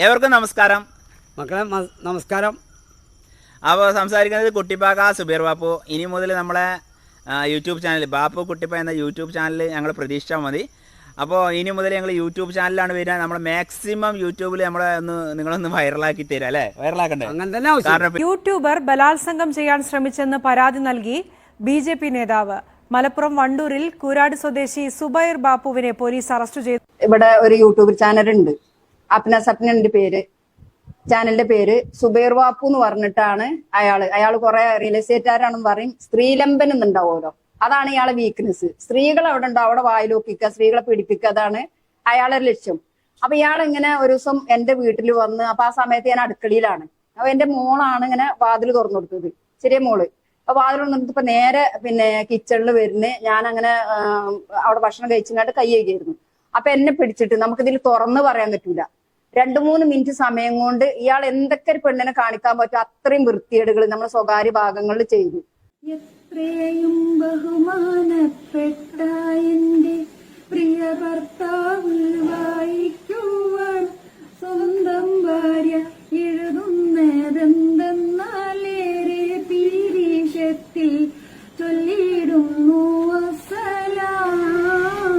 ഏവർക്കും നമസ്കാരം. മക്കളെ നമസ്കാരം. അപ്പോൾ സംസാരിക്കുന്നത് കുട്ടിപ്പാക്ക സുബീർ ബാപ്പു. ഇനി മുതൽ നമ്മളെ യൂട്യൂബ് ചാനൽ ബാപ്പു കുട്ടിപ്പ എന്ന യൂട്യൂബ് ചാനൽ ഞങ്ങൾ പ്രതീക്ഷിച്ചാൽ മതി. അപ്പോൾ ഇനി മുതൽ ഞങ്ങൾ യൂട്യൂബ് ചാനലാണ് വരിക. നമ്മൾ മാക്സിമം യൂട്യൂബിൽ നമ്മളെ ഒന്ന് നിങ്ങളൊന്ന് വൈറലാക്കി തരാം അല്ലേ? വൈറലാക്കണ്ടേ? അങ്ങനെ തന്നെ കാരണം യൂട്യൂബർ ബലാത്സംഗം ചെയ്യാൻ ശ്രമിച്ചെന്ന് പരാതി നൽകി ബി ജെ പി നേതാവ്. മലപ്പുറം വണ്ടൂരിൽ കൂരാട് സ്വദേശി സുബൈർ ബാപ്പുവിനെ പോലീസ് അറസ്റ്റ് ചെയ്തു. ഇവിടെ ഒരു യൂട്യൂബ് ചാനൽ ഉണ്ട് അപ്ന സപ്നന്റെ പേര് ചാനലിന്റെ പേര് സുബൈർ വാപ്പു എന്ന് പറഞ്ഞിട്ടാണ് അയാൾ. അയാൾ കുറെ റിയൽ എസ്റ്റേറ്റുകാരാണെന്ന് പറയും. സ്ത്രീലംബൻ എന്നുണ്ടാവുമല്ലോ. അതാണ് ഇയാളെ വീക്ക്നെസ് സ്ത്രീകൾ അവിടെ ഉണ്ടോ അവിടെ വായിലൊപ്പിക്കുക സ്ത്രീകളെ പീഡിപ്പിക്കുക അതാണ് അയാളെ ലക്ഷ്യം. അപ്പൊ ഇയാൾ ഇങ്ങനെ ഒരു ദിവസം എന്റെ വീട്ടിൽ വന്ന് അപ്പൊ ആ സമയത്ത് ഞാൻ അടുക്കളയിലാണ്. അപ്പൊ എന്റെ മോളാണ് ഇങ്ങനെ വാതിൽ തുറന്നു കൊടുത്തത് ചെറിയ മോൾ. അപ്പൊ വാതിൽ തുറന്നു ഇപ്പൊ നേരെ പിന്നെ കിച്ചണിൽ വരുന്ന് ഞാൻ അങ്ങനെ അവിടെ ഭക്ഷണം കഴിച്ചിങ്ങാണ്ട് കൈ കഴിക്കായിരുന്നു അപ്പൊ എന്നെ പിടിച്ചിട്ട് നമുക്കിതിൽ തുറന്ന് പറയാൻ പറ്റൂല. രണ്ടു മൂന്ന് മിനിറ്റ് സമയം കൊണ്ട് ഇയാൾ എന്തൊക്കെ ഒരു പെണ്ണിനെ കാണിക്കാൻ പറ്റും അത്രയും വൃത്തികേടുകൾ നമ്മൾ സ്വകാര്യ ഭാഗങ്ങളിൽ ചെയ്തു. എത്രയും ബഹുമാനപ്പെട്ട എന്റെ പ്രിയ ഭർത്താവ് വായിക്കുവാൻ സ്വന്തം ഭാര്യ എഴുതുന്നതെന്തെന്നാലേറെ പീരീഷത്തിൽ ചൊല്ലിയിടുന്നു അസലാം.